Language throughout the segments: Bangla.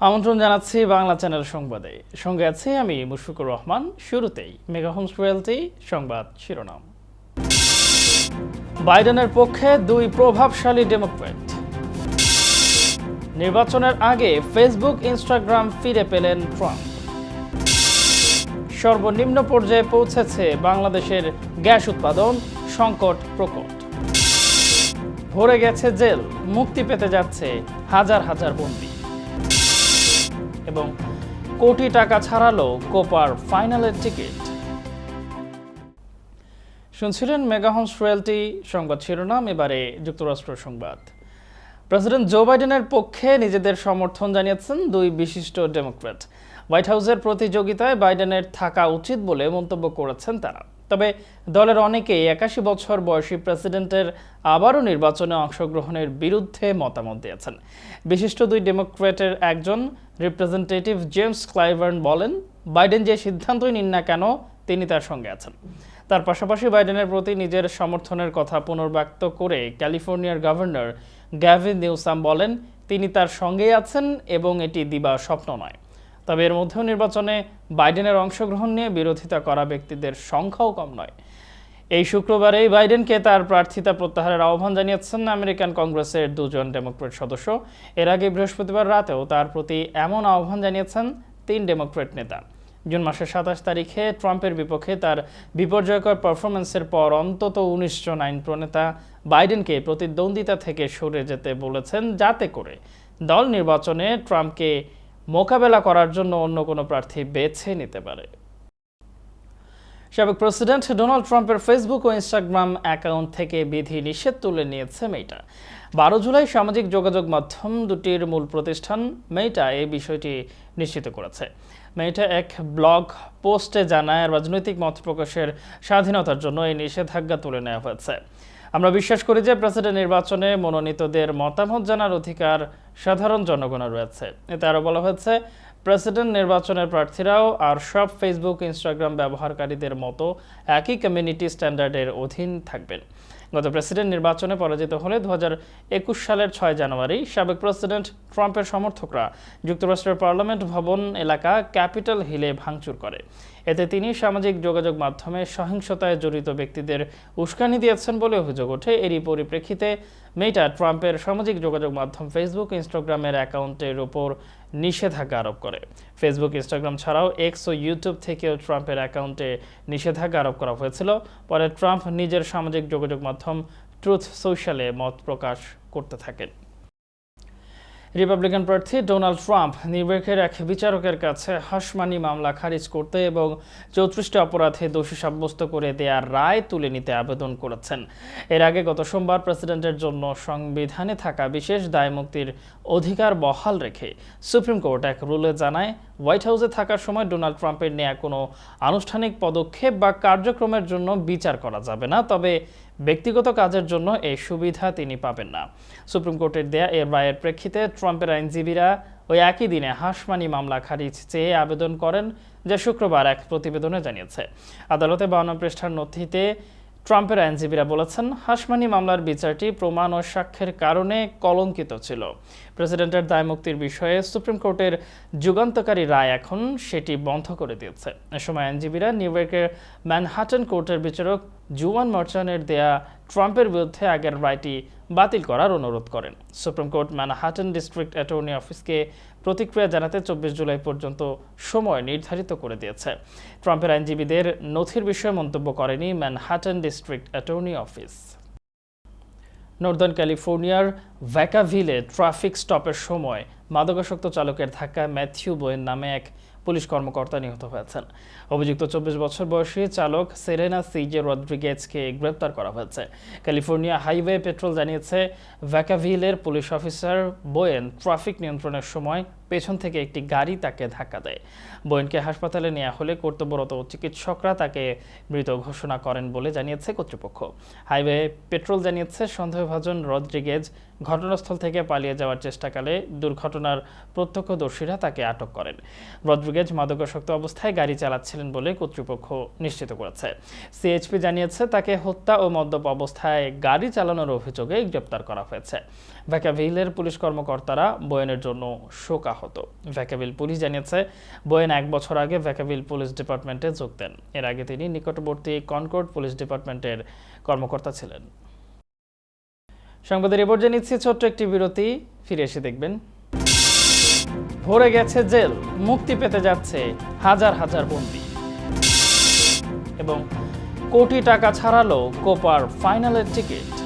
আমন্ত্রণ জানাচ্ছি বাংলা চ্যানেল সংবাদে। সঙ্গে আছি আমি মুশফিকুর রহমান। শুরুতেই মেগা হোমস রয়্যালটি সংবাদ শিরোনাম। বাইডেনের পক্ষে দুই প্রভাবশালী ডেমোক্রেট নির্বাচনের আগে ফেসবুক, ইনস্টাগ্রাম ফিরে পেলেন ট্রাম্প। সর্বনিম্ন পর্যায়ে পৌঁছেছে বাংলাদেশের গ্যাস উৎপাদন সংকট প্রকট। ভরে গেছে জেল, মুক্তি পেতে যাচ্ছে হাজার হাজার বন্দী। এবং কোটি টাকা ছাড়ালো কোপার ফাইনালের টিকিট। শুনছিলেন মেগাহন্স রয়্যালটি সংবাদ শিরোনাম, এবারে যুক্তরাষ্ট্র সংবাদ। প্রেসিডেন্ট জো বাইডেনের পক্ষে নিজেদের সমর্থন জানিয়েছেন দুই বিশিষ্ট ডেমোক্র্যাট। হোয়াইট হাউসের প্রতিযোগিতায় বাইডেনের থাকা উচিত বলে মন্তব্য করেছেন তারা। তবে দলের অনেকেই একাশি বছর বয়সী প্রেসিডেন্টের আবারও নির্বাচনে অংশগ্রহণের বিরুদ্ধে মতামত দিয়েছেন। বিশিষ্ট দুই ডেমোক্র্যাটের একজন রিপ্রেজেন্টেটিভ জেমস ক্লাইভার্ন বলেন, বাইডেন যে সিদ্ধান্তই নিন না কেন, তিনি তার সঙ্গে আছেন। তার পাশাপাশি বাইডেনের প্রতি নিজের সমর্থনের কথা পুনর্ব্যক্ত করে ক্যালিফোর্নিয়ার গভর্নর গ্যাভিন নিউসাম বলেন, তিনি তার সঙ্গেই আছেন এবং এটি দিবা স্বপ্ন নয়। তবে এর মধ্যেও নির্বাচনে বাইডেনের অংশগ্রহণ নিয়ে বিরোধিতা করা ব্যক্তিদের সংখ্যাও কম নয়। এই শুক্রবারেই বাইডেনকে তার প্রার্থিতা প্রত্যাহারের আহ্বান জানিয়েছেন আমেরিকান কংগ্রেসের দুজন ডেমোক্রেট সদস্য। এর আগে বৃহস্পতিবার রাতেও তার প্রতি এমন আহ্বান জানিয়েছেন তিন ডেমোক্রেট নেতা। জুন মাসের সাতাশ তারিখে ট্রাম্পের বিপক্ষে তার বিপর্যয়কর পারফরমেন্সের পর অন্তত উনিশ জন আইন প্রণেতা বাইডেনকে প্রতিদ্বন্দ্বিতা থেকে সরে যেতে বলেছেন যাতে করে দল নির্বাচনে ট্রাম্পকে মোকাবেলা করার জন্য অন্য কোনো প্রার্থী বেছে নিতে পারে। সাবেক প্রেসিডেন্ট ডোনাল্ড ট্রাম্পের ফেসবুক ও ইনস্টাগ্রাম অ্যাকাউন্ট থেকে বিধি নিষেধ তুলে নিয়েছে মেইটা। বারো জুলাই সামাজিক যোগাযোগ মাধ্যম দুটির মূল প্রতিষ্ঠান মেইটা এই বিষয়টি নিশ্চিত করেছে। মেইটা এক ব্লগ পোস্টে জানায়, রাজনৈতিক মত প্রকাশের স্বাধীনতার জন্য এই নিষেধাজ্ঞা তুলে নেওয়া হয়েছে। আমরা বিশ্বাস করি যে প্রেসিডেন্ট নির্বাচনে মনোনীতদের মতামত জানার অধিকার সাধারণ জনগণের রয়েছে। এতে আরও বলা হয়েছে প্রেসিডেন্ট নির্বাচনের প্রার্থীরাও আর সব ফেসবুক ইনস্টাগ্রাম ব্যবহারকারীদের মতো একই কমিউনিটি স্ট্যান্ডার্ডের অধীন থাকবেন। গত প্রেসিডেন্ট নির্বাচনে পরাজিত হলে দু একুশ সালের ছয় জানুয়ারি সাবেক প্রেসিডেন্ট ট্রাম্পের সমর্থকরা যুক্তরাষ্ট্রের পার্লামেন্ট ভবন এলাকা ক্যাপিটাল হিলে ভাঙচুর করে। এতে তিনি সামাজিক যোগাযোগ মাধ্যমে সহিংসতায় জড়িত ব্যক্তিদের উস্কানি দিয়েছেন বলে অভিযোগ ওঠে। এরই পরিপ্রেক্ষিতে মেয়েটা ট্রাম্পের সামাজিক যোগাযোগ মাধ্যম ফেসবুক ইনস্টাগ্রামের অ্যাকাউন্টের ওপর নিষেধাজ্ঞা আরোপ করে। ফেসবুক ইনস্টাগ্রাম ছাড়াও এক্স ও ইউটিউব থেকেও ট্রাম্পের অ্যাকাউন্টে নিষেধাজ্ঞা আরোপ করা হয়েছিল। পরে ট্রাম্প নিজের সামাজিক যোগাযোগ মাধ্যম ট্রুথ সোশ্যালে মত প্রকাশ করতে থাকেন। রিপাবলিকান প্রার্থী ডোনাল্ড ট্রাম্প নির্বাচনের এক বিচারকের কাছে হাসমানি মামলা খারিজ করতে এবং চৌত্রিশটি অপরাধে দোষী সাব্যস্ত করে দেয়ার রায় তুলে নিতে আবেদন করেছেন। এর আগে গত সোমবার প্রেসিডেন্টের জন্য সংবিধানে থাকা বিশেষ দায়মুক্তির অধিকার বহাল রেখে সুপ্রিম কোর্ট এক রুলে জানায়, হোয়াইট হাউসে থাকার সময় ডোনাল্ড ট্রাম্পের নেয়া কোনো আনুষ্ঠানিক পদক্ষেপ বা কার্যক্রমের জন্য বিচার করা যাবে না, তবে ব্যক্তিগত কাজের জন্য এই সুবিধা তিনি পাবেন না। সুপ্রিম কোর্টের দেয়া এর রায়ের প্রেক্ষিতে ট্রাম্পের আইনজীবীরা ওই একই দিনে হাসমানি মামলা খারিজ চেয়ে আবেদন করেন যা শুক্রবার এক প্রতিবেদনে জানিয়েছে। আদালতে বাউন্ন পৃষ্ঠার নথিতে ট্রাম্পের আইনজীবীরা বলেছেন, হাসমানি মামলার বিচারটি প্রমাণ ও সাক্ষ্যের কারণে কলঙ্কিত ছিল। প্রেসিডেন্টের দায়মুক্তির বিষয়ে সুপ্রিম কোর্টের যুগান্তকারী রায় এখন সেটি বন্ধ করে দিয়েছে। এ সময় আইনজীবীরা নিউ ইয়র্কের ম্যানহাটন কোর্টের বিচারক জুয়ান মার্চানের দেয়া ট্রাম্পের বিরুদ্ধে আগের রায়টি বাতিল করার অনুরোধ করেন। Supreme Court Manhattan district attorney অফিসকে প্রতিক্রিয়া জানাতে চব্বিশ জুলাই পর্যন্ত সময় নির্ধারিত করে দিয়েছে। ট্রাম্পের আইনজীবীদের নথির বিষয়ে মন্তব্য করেনি Manhattan district attorney office. Northern ক্যালিফোর্নিয়ার ভ্যাকাভিলে ট্রাফিক স্টপের সময় মাদকাসক্ত চালকের ধাক্কায় ম্যাথিউ বোয়েন নামে এক পুলিশ কর্মকর্তা নিহত হয়েছেন। অভিযুক্ত চব্বিশ বছর বয়সী চালক সেরেনা সিজে রদ্রিগেজকে গ্রেপ্তার করা হয়েছে। ক্যালিফোর্নিয়া হাইওয়ে পেট্রোল জানিয়েছে, ভ্যাকাভিলের পুলিশ অফিসার বোয়েন ট্রাফিক নিয়ন্ত্রণের সময় পেছন থেকে একটি গাড়ি তাকে ধাক্কা দেয়। বোয়েনকে হাসপাতালে নেওয়া হলে কর্তব্যরত চিকিৎসকরা তাকে মৃত ঘোষণা করেন বলে জানিয়েছে কর্তৃপক্ষ। হাইওয়ে পেট্রোল জানিয়েছে, সন্দেহভাজন রদ্রিগেজ ঘটনাস্থল থেকে পালিয়ে যাওয়ার চেষ্টাকালে দুর্ঘটনার প্রত্যক্ষদর্শীরা তাকে আটক করেন। রদ্রিগেজ মাদকাসক্ত অবস্থায় গাড়ি চালাচ্ছিলেন বলে কর্তৃপক্ষ নিশ্চিত করেছে। সিএইচপি জানিয়েছে, তাকে হত্যা ও মদ্যপ অবস্থায় গাড়ি চালানোর অভিযোগে গ্রেপ্তার করা হয়েছে। ভ্যাকাভিলের পুলিশ কর্মকর্তারা বয়নের জন্য শোকাহ আহত। ভ্যাকাবিল পুলিশ জানিয়েছে, বোয়েন এক বছর আগে ভ্যাকাবিল পুলিশ ডিপার্টমেন্টে যোগ দেন। এর আগে তিনি নিকটবর্তী কনকর্ড পুলিশ ডিপার্টমেন্টের কর্মকর্তা ছিলেন। সংবাদের এবার জানিয়েছি, ছোট্ট একটি বিরতি। ফিরে এসে দেখবেন। ভরে গেছে জেল, মুক্তি পেতে যাচ্ছে হাজার হাজার বন্দী। এবং কোটি টাকা ছাড়ালো কোপার ফাইনালের টিকিট।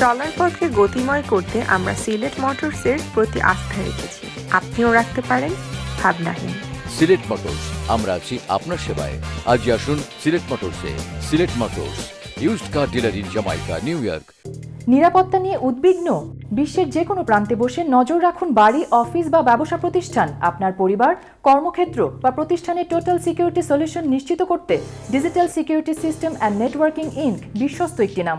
চলার পথকে গতিময় করতে আমরা সিলেট মোটরসের প্রতি আস্থা রেখেছি। আপনিও রাখতে পারেন ভাবনাহীন। সিলেট মোটরস আমরা আছি আপনার সেবায়। আজই আসুন Sylhet মোটরসে। Sylhet Motors used car dealer in Jamaica New York নিরাপত্তা নিয়ে উদ্বিগ্ন? বিশ্বের যে কোনো প্রান্তে বসে নজর রাখুন বাড়ি অফিস বা ব্যবসা প্রতিষ্ঠান। আপনার পরিবার কর্মক্ষেত্র বা প্রতিষ্ঠানের টোটাল সিকিউরিটি সলিউশন নিশ্চিত করতে digital security system and networking Inc বিশ্বস্ত একটি নাম।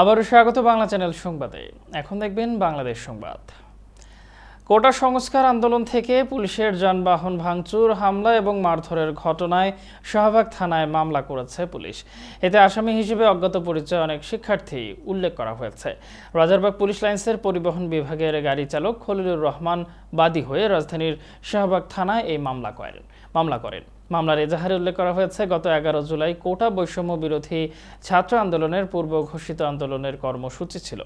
আবারও স্বাগত বাংলা চ্যানেল সংবাদে। এখন দেখবেন বাংলাদেশ সংবাদ। কোটা সংস্কার আন্দোলন থেকে পুলিশের যানবাহন ভাঙচুর, হামলা এবং মারধরের ঘটনায় শাহবাগ থানায় মামলা করেছে পুলিশ। এতে আসামি হিসেবে অজ্ঞাত পরিচয় অনেক শিক্ষার্থী উল্লেখ করা হয়েছে। রাজারবাগ পুলিশ লাইন্সের পরিবহন বিভাগের গাড়ি চালক খলিলুর রহমান বাদী হয়ে রাজধানীর শাহবাগ থানায় এই মামলা করেন মামলা করেন। মামলার এজাহারে উল্লেখ করা হয়েছে, গত এগারো জুলাই কোটা বৈষম্য বিরোধী ছাত্র আন্দোলনের পূর্ব ঘোষিত আন্দোলনের কর্মসূচি ছিল।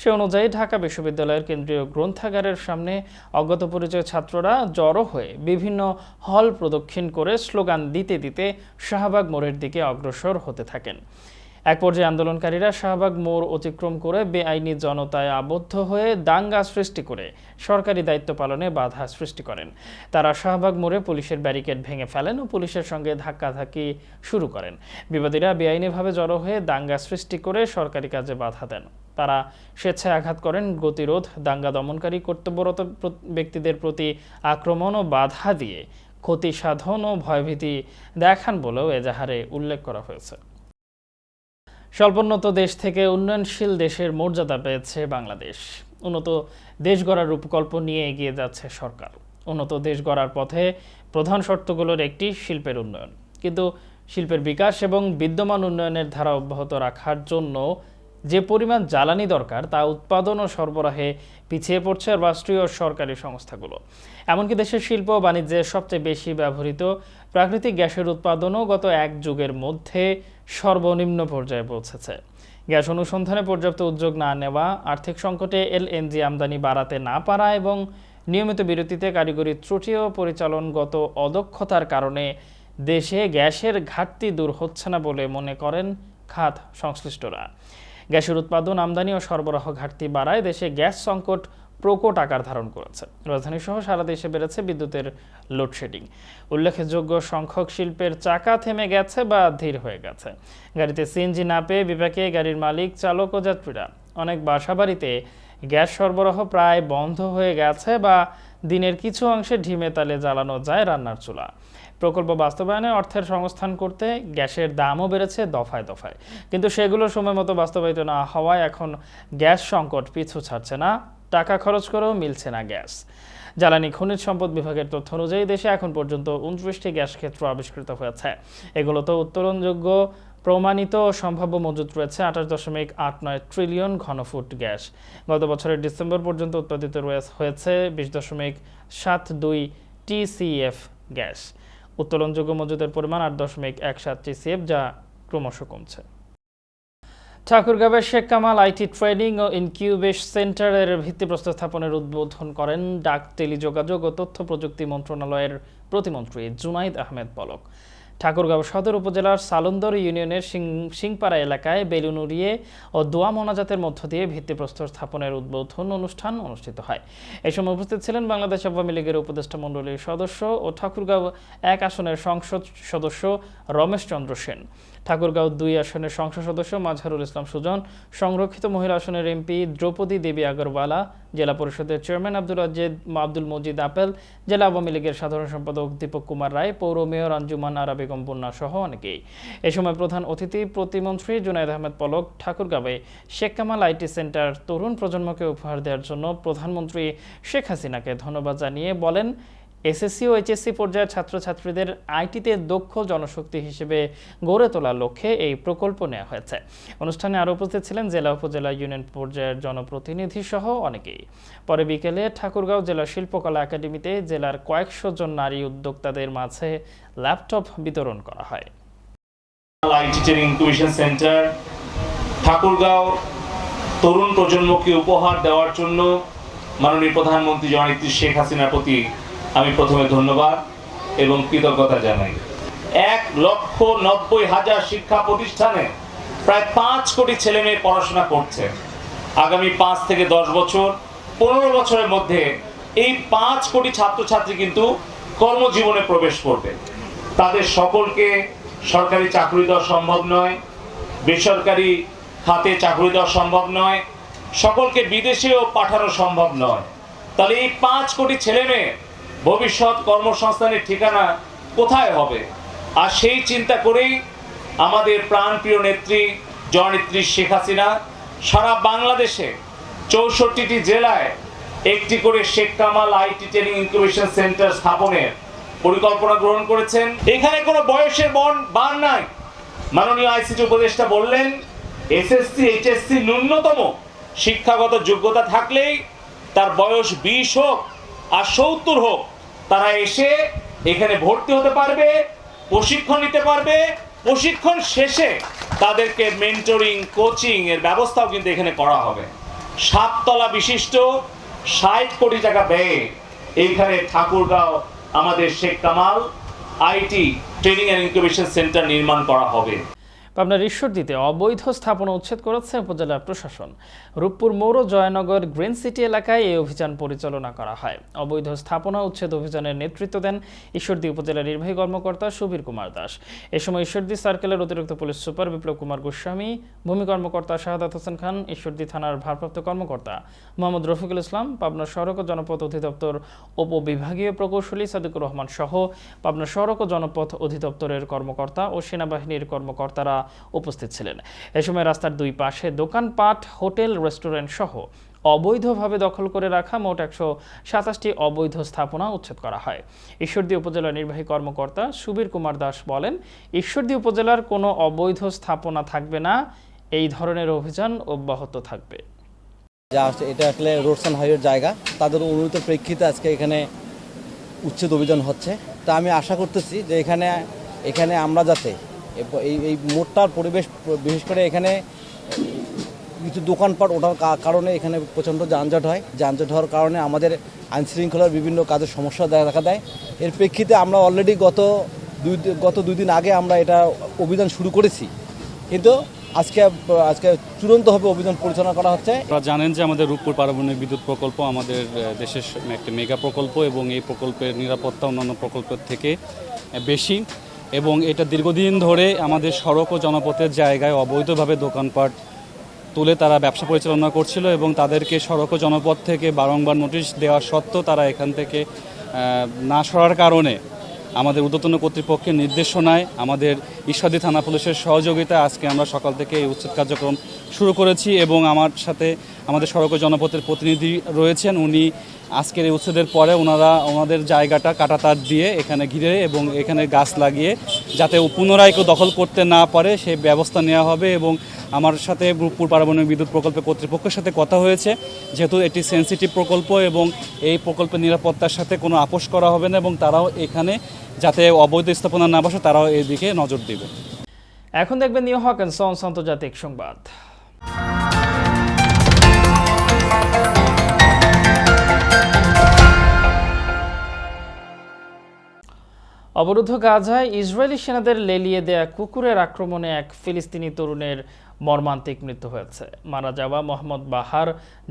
সে অনুযায়ী ঢাকা বিশ্ববিদ্যালয়ের কেন্দ্রীয় গ্রন্থাগারের সামনে অজ্ঞাত পরিচয় ছাত্ররা জড়ো হয়ে বিভিন্ন হল প্রদক্ষিণ করে স্লোগান দিতে দিতে শাহবাগ মোড়ের দিকে অগ্রসর হতে থাকেন। এক পর্যায়ে আন্দোলনকারীরা শাহবাগ মোড় অতিক্রম করে বেআইনি জনতায় আবদ্ধ হয়ে দাঙ্গা সৃষ্টি করে সরকারি দায়িত্ব পালনে বাধা সৃষ্টি করেন। তারা শাহবাগ মোড়ে পুলিশের ব্যারিকেড ভেঙে ফেলেন ও পুলিশের সঙ্গে ধাক্কাধাক্কি শুরু করেন। বিবাদীরা বেআইনিভাবে জড়ো হয়ে দাঙ্গা সৃষ্টি করে সরকারি কাজে বাধা দেন। তারা স্বেচ্ছায় আঘাত করেন গতিরোধ, দাঙ্গা দমনকারী কর্তব্যরত ব্যক্তিদের প্রতি আক্রমণ ও বাধা দিয়ে ক্ষতি সাধন ও ভয়ভীতি দেখান বলেও এজাহারে উল্লেখ করা হয়েছে। স্বল্পোন্নত দেশ থেকে উন্নয়নশীল দেশের মর্যাদা পেয়েছে বাংলাদেশ। উন্নত দেশ গড়ার রূপকল্প নিয়ে এগিয়ে যাচ্ছে সরকার। উন্নত দেশ গড়ার পথে প্রধান শর্তগুলোর একটি শিল্পের উন্নয়ন। কিন্তু শিল্পের বিকাশ এবং বিদ্যমান উন্নয়নের ধারা অব্যাহত রাখার জন্য যে পরিমাণ জ্বালানি দরকার, তা উৎপাদন ও সরবরাহে পিছিয়ে পড়ছে রাষ্ট্রীয় সরকারি সংস্থাগুলো। এমনকি দেশের শিল্প বাণিজ্যে সবচেয়ে বেশি ব্যবহৃত প্রাকৃতিক গ্যাসের উৎপাদনও গত এক যুগের মধ্যে সর্বনিম্ন পর্যায়ে পৌঁছেছে। গ্যাস অনুসন্ধানে পর্যাপ্ত উদ্যোগ না নেওয়া, আর্থিক সংকটে এলএনজি আমদানি বাড়াতে না পারা এবং নিয়মিত বিরতিতে কারিগরি ত্রুটি ও পরিচালনগত অদক্ষতার কারণে দেশে গ্যাসের ঘাটতি দূর হচ্ছে না বলে মনে করেন খাত সংশ্লিষ্টরা। গ্যাসের উৎপাদন, আমদানি ও সরবরাহ ঘাটতি বাড়ায় দেশে গ্যাস সংকট প্রকট আকার ধারণ করেছে। রাজধানী সহ সারা দেশে বেড়েছে বিদ্যুতের লোডশেডিং উল্লেখযোগ্য সংখ্যক শিল্পের চাকা থেমে গেছে বা ধীর হয়ে গেছে। গাড়িতে সিএনজি না পেয়ে বিপাকে গাড়ির মালিক, চালক ও যাত্রীরা। অনেক বাসাবাড়িতে গ্যাস সরবরাহ প্রায় বন্ধ হয়ে গেছে বা দিনের কিছু অংশে ঢিমে তালে জ্বালানো যায় রান্নার চুলা। প্রকল্প বাস্তবায়নে অর্থের সংস্থান করতে গ্যাসের দামও বেড়েছে দফায় দফায়। কিন্তু সেগুলো সময় মতো বাস্তবায়িত না হওয়ায় এখন গ্যাস সংকট পিছু ছাড়ছে না টাকা খরচ করেও মিলছে না গ্যাস। জ্বালানি, খনিজ সম্পদ বিভাগের তথ্য অনুযায়ী দেশে এখন পর্যন্ত উনত্রিশটি গ্যাস ক্ষেত্র আবিষ্কৃত হয়েছে। এগুলোতে উত্তোলনযোগ্য প্রমাণিত সম্ভাব্য মজুত রয়েছে আঠাশ দশমিক আট নয় ট্রিলিয়ন ঘনফুট গ্যাস। গত বছরের ডিসেম্বর পর্যন্ত উৎপাদিত হয়েছে বিশ দশমিক সাত দুই টিসিএফ গ্যাস। উত্তোলনযোগ্য মজুদের পরিমাণ আট দশমিক এক সাত টিসিএফ, যা ক্রমশ কমছে। ঠাকুরগাঁওয়ের শেখ কামাল আইটি ট্রেনিং ও ইনকিউবেশ সেন্টারের ভিত্তিপ্রস্তর স্থাপনের উদ্বোধন করেন ডাক টেলিযোগাযোগ ও তথ্য প্রযুক্তি মন্ত্রণালয়ের প্রতিমন্ত্রী জুনাইদ আহমেদ পলক। ঠাকুরগাঁও সদর উপজেলার সালন্দর ইউনিয়নের সিংপাড়া এলাকায় বেলুন উড়িয়ে ও দোয়া মোনাজাতের মধ্য দিয়ে ভিত্তিপ্রস্তর স্থাপনের উদ্বোধন অনুষ্ঠান অনুষ্ঠিত হয়। এই সময় উপস্থিত ছিলেন বাংলাদেশ আওয়ামী লীগের উপদেষ্টা মণ্ডলীর সদস্য ও ঠাকুরগাঁও এক আসনের সংসদ সদস্য রমেশ চন্দ্র সেন। ঠাকুরগাঁও দুই আসনের সংসদ সদস্য মাজহারুল ইসলাম সুজন, সংরক্ষিত মহিলা আসনের এমপি দ্রৌপদী দেবী আগরওয়ালা, জেলা পরিষদের চেয়ারম্যান আব্দুল রাজেদ আব্দুল মজিদ আপেল, জেলা আওয়ামী লীগের সাধারণ সম্পাদক দীপক কুমার রায়, পৌর মেয়র আঞ্জুমান আরা বেগম বন্যা সহ অনেকেই। এ সময় প্রধান অতিথি প্রতিমন্ত্রী জুনায়দ আহমেদ পলক, ঠাকুরগাঁওয়ে শেখ কামাল আইটি সেন্টার তরুণ প্রজন্মকে উপহার দেওয়ার জন্য প্রধানমন্ত্রী শেখ হাসিনাকে ধন্যবাদ জানিয়ে বলেন এসএসসি ও এইচএসসি পর্যায়ের ছাত্রছাত্রীদের আইটিতে দক্ষ জনশক্তি হিসেবে গড়ে তোলার লক্ষ্যে এই প্রকল্প নেওয়া হয়েছে। অনুষ্ঠানে আরও উপস্থিত ছিলেন জেলা উপজেলা ইউনিয়ন পর্যায়ের জনপ্রতিনিধি সহ অনেকেই। পরে বিকেলে ঠাকুরগাঁও জেলা শিল্পকলা একাডেমিতে জেলার কয়েকশো জন নারী উদ্যোক্তাদের মাঝে ল্যাপটপ বিতরণ করা হয়। সেন্টার, ঠাকুরগাঁও তরুণ প্রজন্মকে উপহার দেওয়ার জন্য মাননীয় প্রধানমন্ত্রী জননেত্রী শেখ হাসিনার প্রতি আমি প্রথমে ধন্যবাদ এবং কৃতজ্ঞতা জানাই। এক লক্ষ নব্বই হাজার শিক্ষা প্রতিষ্ঠানে প্রায় পাঁচ কোটি ছেলে মেয়ে পড়াশোনা করছে। আগামী পাঁচ থেকে দশ বছর, পনেরো বছরের মধ্যে এই পাঁচ কোটি ছাত্রছাত্রী কিন্তু কর্মজীবনে প্রবেশ করবে। তাদের সকলকে সরকারি চাকরি দেওয়া সম্ভব নয়, বেসরকারি খাতে চাকরি দেওয়া সম্ভব নয়, সকলকে বিদেশেও পাঠানো সম্ভব নয়। তাহলে এই পাঁচ কোটি ছেলে মেয়ে ভবিষ্যৎ কর্মসংস্থানের ঠিকানা কোথায় হবে? আর সেই চিন্তা করেই আমাদের প্রাণপ্রিয় নেত্রী, জননেত্রী শেখ হাসিনা সারা বাংলাদেশে চৌষট্টিটি জেলায় একটি করে Sheikh Kamal IT training incubation centre স্থাপনের পরিকল্পনা গ্রহণ করেছেন। এখানে কোনো বয়সের বন বান নাই। মাননীয় আইসিটি উপদেষ্টা বললেন, এসএসসি, এইচএসসি ন্যূনতম শিক্ষাগত যোগ্যতা থাকলেই তার বয়স বিশ হোক আর সত্তর হোক তারা এসে এখানে ভর্তি হতে পারবে, প্রশিক্ষণ নিতে পারবে। প্রশিক্ষণ শেষে তাদেরকে মেন্টরিং কোচিং এর ব্যবস্থাও কিন্তু এখানে করা হবে। সাততলা বিশিষ্ট ষাট কোটি টাকা ব্যয়ে এইখানে ঠাকুরগাঁও, আমাদের Sheikh Kamal IT training and incubation centre নির্মাণ করা হবে। পাবনার ঈশ্বরদীতে অবৈধ স্থাপনা উচ্ছেদ করেছে উপজেলা প্রশাসন। রূপপুর মৌর জয়নগর গ্রিন সিটি এলাকায় এই অভিযান পরিচালনা করা হয়। অবৈধ স্থাপনা উচ্ছেদ অভিযানের নেতৃত্ব দেন ঈশ্বরদী উপজেলা নির্বাহী কর্মকর্তা সুবীর কুমার দাস। এ সময় ঈশ্বরদী সার্কেলের অতিরিক্ত পুলিশ সুপার বিপ্লব কুমার গোস্বামী, ভূমি কর্মকর্তা শাহাদাত হোসেন খান, ঈশ্বরদী থানার ভারপ্রাপ্ত কর্মকর্তা মোহাম্মদ রফিকুল ইসলাম, পাবনা সড়ক ও জনপথ অধিদপ্তর উপবিভাগীয় প্রকৌশলী সাদিকুর রহমান সহ পাবনা সড়ক ও জনপথ অধিদপ্তরের কর্মকর্তা ও সেনাবাহিনীর কর্মকর্তারা উপস্থিত ছিলেন। এ সময় রাস্তার দুই পাশে দোকানপাট, হোটেল, রেস্টুরেন্ট সহ অবৈধভাবে দখল করে রাখা মোট একশো সাতাশটি অবৈধ স্থাপনা উচ্ছেদ করা হয়। ঈশ্বরদী উপজেলা নির্বাহী কর্মকর্তা সুবীর কুমার দাস বলেন, ঈশ্বরদী উপজেলার কোনো অবৈধ স্থাপনা থাকবে না, এই ধরনের অভিযান অব্যাহত থাকবে। যা এটা আসলে রোডস অ্যান্ড হাইওয়ের জায়গা। তাদের অনুরোধ প্রেক্ষিতে আজকে এখানে উচ্ছেদ অভিযান হচ্ছে। তা আমি আশা করতেছি যে এখানে এখানে আমরা যাতে এই এই মোটটার পরিবেশ, বিশেষ করে এখানে কিছু দোকানপাট ওঠার কারণে এখানে প্রচণ্ড যানজট হয়। যানজট হওয়ার কারণে আমাদের আইনশৃঙ্খলার বিভিন্ন কাজের সমস্যা দেখা দেয়। এর প্রেক্ষিতে আমরা অলরেডি গত দুই গত দুই দিন আগে আমরা এটা অভিযান শুরু করেছি। কিন্তু আজকে আজকে চূড়ান্তভাবে অভিযান পরিচালনা করা হচ্ছে। আপনারা জানেন যে আমাদের রূপপুর পারমাণবিক বিদ্যুৎ প্রকল্প আমাদের দেশের একটি মেগা প্রকল্প এবং এই প্রকল্পের নিরাপত্তা অন্যান্য প্রকল্পের থেকে বেশি। এবং এটা দীর্ঘদিন ধরে আমাদের সড়ক ও জনপথের জায়গায় অবৈধভাবে দোকানপাট তুলে তারা ব্যবসা পরিচালনা করছিল এবং তাদেরকে সড়ক ও জনপথ থেকে বারংবার নোটিশ দেওয়া সত্ত্বেও তারা এখান থেকে না সরার কারণে আমাদের ঊর্ধ্বতন কর্তৃপক্ষের নির্দেশনায় আমাদের ঈশ্বরদী থানা পুলিশের সহযোগিতায় আজকে আমরা সকাল থেকে এই উচ্ছেদ কার্যক্রম শুরু করেছি এবং আমার সাথে আমাদের সড়ক জনপথের প্রতিনিধি রয়েছেন। উনি আজকের এই উচ্ছেদের পরে ওনারা ওনাদের জায়গাটা কাটাতার দিয়ে এখানে ঘিরে এবং এখানে গাছ লাগিয়ে যাতে পুনরায় কেউ দখল করতে না পারে সেই ব্যবস্থা নেওয়া হবে এবং আমার সাথে রূপপুর পারমাণবিক বিদ্যুৎ প্রকল্পের কর্তৃপক্ষের সাথে কথা হয়েছে। যেহেতু এটি সেন্সিটিভ প্রকল্প এবং এই প্রকল্পের নিরাপত্তার সাথে কোনো আপোষ করা হবে না এবং তারাও এখানে যাতে অবৈধ স্থাপনা না বসে, তারাও এদিকে নজর দেবে। এখন দেখবেন নিউ হক অ্যান্ড আন্তর্জাতিক সংবাদ। অবরুদ্ধ গাজায় ইসরায়েলি সেনাদের লেলিয়ে দেয়া কুকুরের আক্রমণে এক ফিলিস্তিনি তরুণের মর্মান্তিক মৃত্যু হয়েছে। মারা যাওয়া মোহাম্মদ বাহার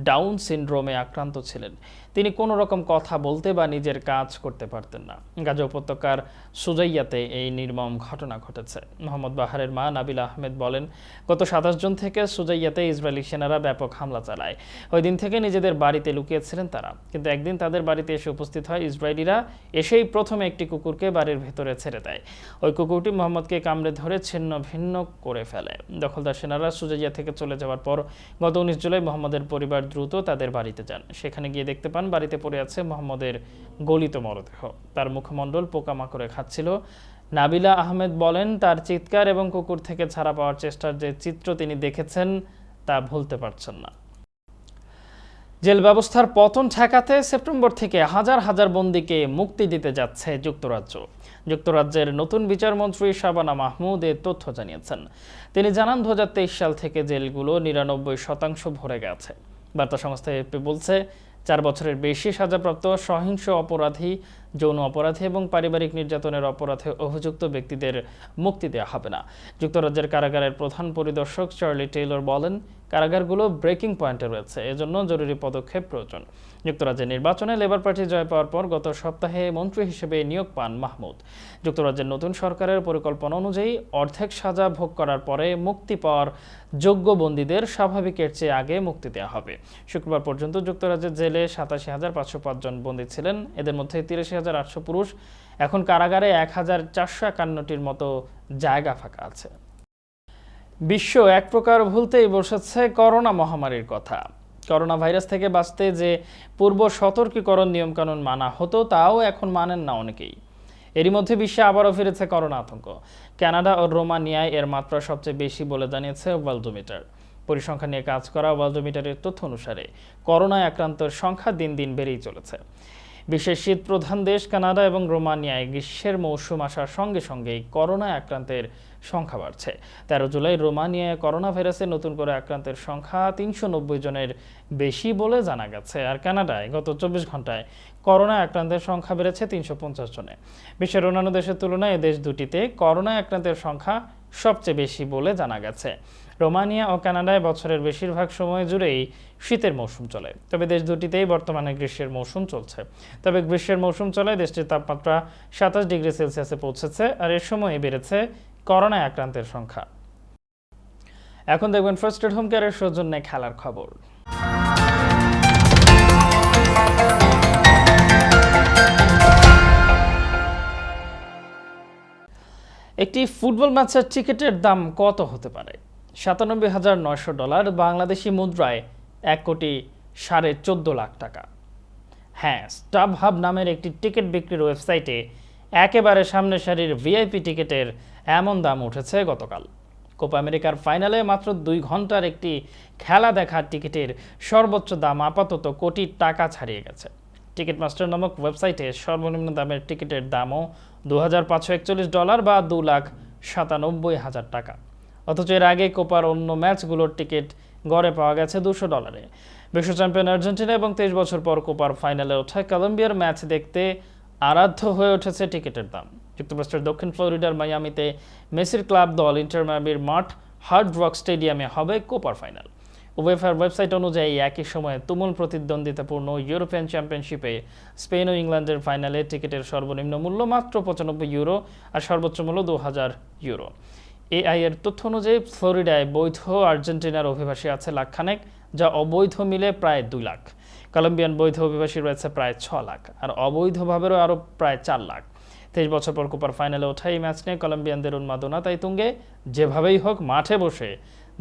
ডাউন সিন্ড্রোমে আক্রান্ত ছিলেন। তিনি কোনো রকম কথা বলতে বা নিজের কাজ করতে পারতেন না। গাজা উপত্যকার সুজাইয়াতে এই নির্মম ঘটনা ঘটেছে। মোহাম্মদ বাহারের মা নাবিল আহমেদ বলেন, গত সাতাশ জন থেকে সুজাইয়াতে ইসরায়েলি সেনারা ব্যাপক হামলা চালায়। ওই দিন থেকে নিজেদের বাড়িতে লুকিয়েছিলেন তারা। কিন্তু একদিন তাদের বাড়িতে এসে উপস্থিত হয় ইসরায়েলিরা, এসেই প্রথমে একটি কুকুরকে বাড়ির ভেতরে ছেড়ে দেয়। ওই কুকুরটি মোহাম্মদকে কামড়ে ধরে ছিন্ন ভিন্ন করে ফেলে। দখলদার সেনারা সুজাইয়া থেকে চলে যাওয়ার পর গত উনিশ জুলাই মোহাম্মদের পরিবার দ্রুত তাদের বাড়িতে যান। সেখানে গিয়ে দেখতে পান বাড়িতে পড়ে আছে মোহাম্মদের গলিত মরদেহ। তার মুখমণ্ডল পোকামাকড়ে খাচ্ছিল। নাবিলা আহমেদ বলেন, তার চিৎকার এবং কুকুর থেকে ছাড়া পাওয়ার চেষ্টার যে চিত্র তিনি দেখেছেন, তা ভুলতে পারছেন না। জেল ব্যবস্থার পতন ঠেকাতে সেপ্টেম্বর থেকে হাজার হাজার বন্দীকে মুক্তি দিতে যাচ্ছে যুক্তরাজ্য। যুক্তরাজ্যের নতুন বিচারমন্ত্রী শাবানা মাহমুদ এ তথ্য জানিয়েছেন। তিনি জানান দু হাজার তেইশ সাল থেকে জেলগুলো নিরানব্বই শতাংশ ভরে গেছে। বার্তা সংস্থা এপি বলছে চার বছরের বেশি সাজাপ্রাপ্ত, সহিংস অপরাধী, যৌন অপরাধী এবং পারিবারিক নির্যাতনের অপরাধে অভিযুক্ত ব্যক্তিদের মুক্তি দেওয়া হবে না। যুক্তরাজ্যের কারাগারের প্রধান পরিদর্শক চার্লি টেইলর বলেন, কারাগারগুলো ব্রেকিং পয়েন্টে রয়েছে, এজন্য জরুরি পদক্ষেপ প্রয়োজন। যুক্তরাজ্যের নির্বাচনে লেবার পার্টি জয় পাওয়ার পর গত সপ্তাহে মন্ত্রী হিসেবে নিয়োগ পান মাহমুদ। যুক্তরাজ্যের নতুন সরকারের পরিকল্পনা অনুযায়ী অর্ধেক সাজা ভোগ করার পরে মুক্তি পাওয়ার যোগ্য বন্দীদের স্বাভাবিকের চেয়ে আগে মুক্তি দেওয়া হবে। শুক্রবার পর্যন্ত যুক্তরাজ্যের জেলে সাতাশি হাজার পাঁচশো পাঁচজন বন্দী ছিলেন। এদের মধ্যে তিরাশি হাজার আটশো পুরুষ। এখন কারাগারে এক হাজার চারশো একান্নটির মতো জায়গা ফাঁকা আছে। বিশ্ব এক প্রকার ভুলতেই বসেছে করোনা মহামারীর কথা। করোনা ভাইরাস থেকে বাঁচতে যে পূর্ব সতর্কীকরণ নিয়মকানুন মানা হতো, তাও এখন মানেন না অনেকেই। এরই মধ্যে বিশ্বে আবারও ফিরেছে করোনা আতঙ্ক। কানাডা ও রোমানিয়ায় এর মাত্রা সবচেয়ে বেশি বলে জানিয়েছে ওয়ার্ল্ডোমিটার পরিসংখ্যা নিয়ে কাজ করা ওয়ার্ল্ডোমিটারের তথ্য অনুসারে, করোনায় আক্রান্তের সংখ্যা দিন দিন বেড়েই চলেছে। বিশ্বের শীত প্রধান দেশ কানাডা এবং রোমানিয়ায় গ্রীষ্মের মৌসুম আসার সঙ্গে সঙ্গেই করোনা আক্রান্তের সংখ্যা বাড়ছে। তেরো জুলাই রোমানিয়ায় করোনা ভাইরাসে নতুন করে আক্রান্তের সংখ্যা তিনশো নব্বই জনের বেশি বলে জানা গেছে। আর কানাডায় গত চব্বিশ ঘন্টায় করোনা আক্রান্তের সংখ্যা বেড়েছে তিনশো পঞ্চাশ জনে। বিশ্বের অন্যান্য দেশের তুলনায় এ দেশ দুটিতে করোনা আক্রান্তের সংখ্যা সবচেয়ে বেশি বলে জানা গেছে। রোমানিয়া ও কানাডায় বছরের বেশিরভাগ সময় জুড়েই শীতের মৌসুম চলে। তবে দেশ দুটিতেই বর্তমানে গ্রীষ্মের মৌসুম চলছে। তবে গ্রীষ্মের মৌসুম চলে, দেশটির তাপমাত্রা সাতাশ ডিগ্রি সেলসিয়াসে পৌঁছেছে আর এর সময় বেড়েছে করোনায় আক্রান্তের সংখ্যা। এখন দেখবেন ফার্স্ট এড হোম কেয়ারের সৌজন্যে খেলার খবর। একটি ফুটবল ম্যাচের টিকিটের দাম কত হতে পারে? সাতানব্বই হাজার নয়শো ডলার বাংলাদেশি মুদ্রায় এক কোটি সাড়ে চোদ্দ লাখ টাকা। হ্যাঁ স্টাব হাব নামের একটি টিকিট বিক্রির ওয়েবসাইটে একেবারে সামনে সারির ভিআইপি টিকিটের এমন দাম উঠেছে গতকাল। কোপা আমেরিকার ফাইনালে মাত্র দুই ঘণ্টার একটি খেলা দেখার টিকিটের সর্বোচ্চ দাম আপাতত কোটি টাকা ছাড়িয়ে গেছে। টিকিট মাস্টার নামক ওয়েবসাইটে সর্বনিম্ন দামের টিকিটের দামও দু হাজার পাঁচশো একচল্লিশ ডলার বা দু লাখ সাতানব্বই হাজার টাকা। অথচ এর আগে কোপার অন্য ম্যাচগুলোর টিকিট গড়ে পাওয়া গেছে দুশো ডলারে। বিশ্ব চ্যাম্পিয়ন আর্জেন্টিনা এবং তেইশ বছর পর কোপার ফাইনালে ওঠা কলম্বিয়ার ম্যাচ দেখতে আরাধ্য হয়ে উঠেছে টিকিটের দাম। যুক্তরাষ্ট্রের দক্ষিণ ফ্লোরিডার মায়ামিতে মেসির ক্লাব দল ইন্টার মায়ামির মাঠ হার্ড রক স্টেডিয়ামে হবে কোপার ফাইনাল। উভেফার ওয়েবসাইট অনুযায়ী একই সময়ে তুমুল প্রতিদ্বন্দ্বিতাপূর্ণ ইউরোপিয়ান চ্যাম্পিয়নশিপে স্পেন ও ইংল্যান্ডের ফাইনালে টিকিটের সর্বনিম্ন মূল্য মাত্র পঁচানব্বই ইউরো আর সর্বোচ্চ মূল্য দু হাজার ইউরো। এআই এর তথ্য অনুযায়ী ফ্লোরিডায় বৈধ আর্জেন্টিনার অভিবাসী আছে লাখখানেক, যা অবৈধ মিলে প্রায় দুই লাখ। কলম্বিয়ান বৈধ অভিবাসী রয়েছে প্রায় ছ লাখ, আর অবৈধভাবেরও আরও প্রায় চার লাখ। তেইশ বছর পর কোপার ফাইনালে ওঠা এই ম্যাচ নিয়ে কলম্বিয়ানদের উন্মাদনা, তাই তুঙ্গে যেভাবেই হোক মাঠে বসে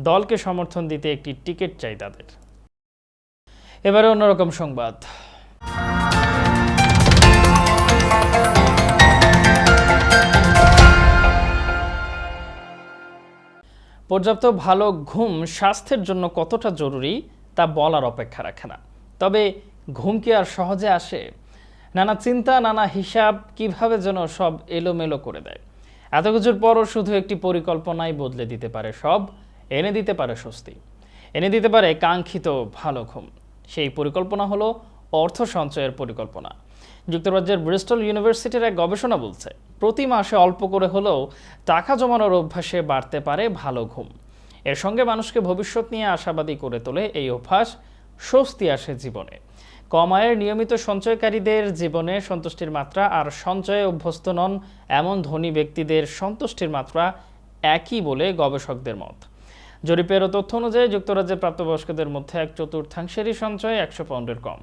দলকে সমর্থন দিতে একটি টিকিট চাই তাদের। এবারে অন্যরকম সংবাদ। পর্যাপ্ত ভালো ঘুম স্বাস্থ্যের জন্য কতটা জরুরি তা বলার অপেক্ষা রাখে না। তবে ঘুম কি আর সহজে আসে? নানা চিন্তা, নানা হিসাব কীভাবে যেন সব এলোমেলো করে দেয়? এত কিছুর পরও শুধু একটি পরিকল্পনাই বদলে দিতে পারে সব, এনে দিতে পারে স্বস্তি। এনে দিতে পারে কাঙ্ক্ষিত ভালো ঘুম। সেই পরিকল্পনা হলো অর্থ সঞ্চয়ের পরিকল্পনা। যুক্তরাজ্যের ব্রিস্টল ইউনিভার্সিটির এক গবেষণা বলছে প্রতি মাসে অল্প করে হলেও টাকা জমানোর অভ্যাসে বাড়তে পারে ভালো ঘুম। এর সঙ্গে মানুষকে ভবিষ্যৎ নিয়ে আশাবাদী করে তোলে এই অভ্যাস স্বস্তি আসে জীবনে। কম আয়ের নিয়মিত সঞ্চয়কারীদের জীবনে সন্তুষ্টির মাত্রা আর সঞ্চয়ে অভ্যস্ত নন এমন ধনী ব্যক্তিদের সন্তুষ্টির মাত্রা একই বলে গবেষকদের মত। জরিপের তথ্য অনুযায়ী যুক্তরাজ্যের প্রাপ্তবয়স্কদের মধ্যে এক চতুর্থাংশেরই সঞ্চয় একশো পাউন্ডের কম।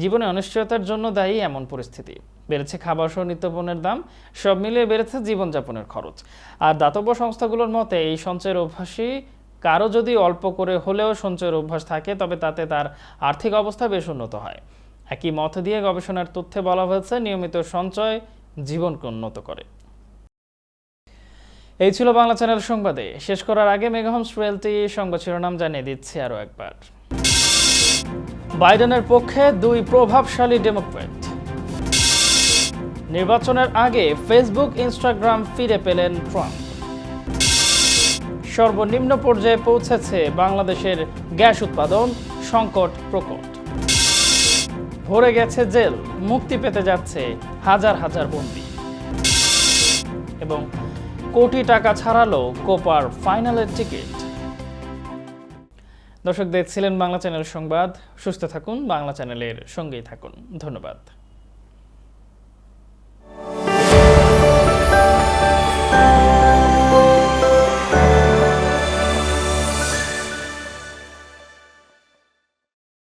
জীবনে অনিশ্চয়তার জন্য দায়ী এমন পরিস্থিতি। বেড়েছে খাবার সহ নিত্যপণ্যের দাম, সব মিলিয়ে বেড়েছে জীবনযাপনের খরচ। আর দাতব্য সংস্থাগুলোর মতে, এই সঞ্চয়ের অভ্যাসই কারও যদি অল্প করে হলেও সঞ্চয়ের অভ্যাস থাকে, তবে তাতে তার আর্থিক অবস্থা বেশ উন্নত হয়। একই মত দিয়ে গবেষণার তথ্যে বলা হয়েছে, নিয়মিত সঞ্চয় জীবনকে উন্নত করে। এই ছিল বাংলা চ্যানেল সংবাদে। শেষ করার আগে মেগাহোমস রয়্যালটি সংবাদ শিরোনাম জানিয়ে দিচ্ছি আরও একবার। বাইডেনের পক্ষে দুই প্রভাবশালী ডেমোক্রেট নির্বাচনের আগে ফেসবুক, ইনস্টাগ্রাম ফিরে পেলেন ট্রাম্প। সর্বনিম্ন পর্যায়ে পৌঁছেছে বাংলাদেশের গ্যাস উৎপাদন সংকট প্রকট। ভরে গেছে জেল, মুক্তি পেতে যাচ্ছে হাজার হাজার বন্দী। এবং কোটি টাকা ছাড়ালো কোপার ফাইনালের টিকিট। দর্শক দেখছিলেন বাংলা চ্যানেল সংবাদ। সুস্থ থাকুন, বাংলা চ্যানেলের সঙ্গেই থাকুন। ধন্যবাদ।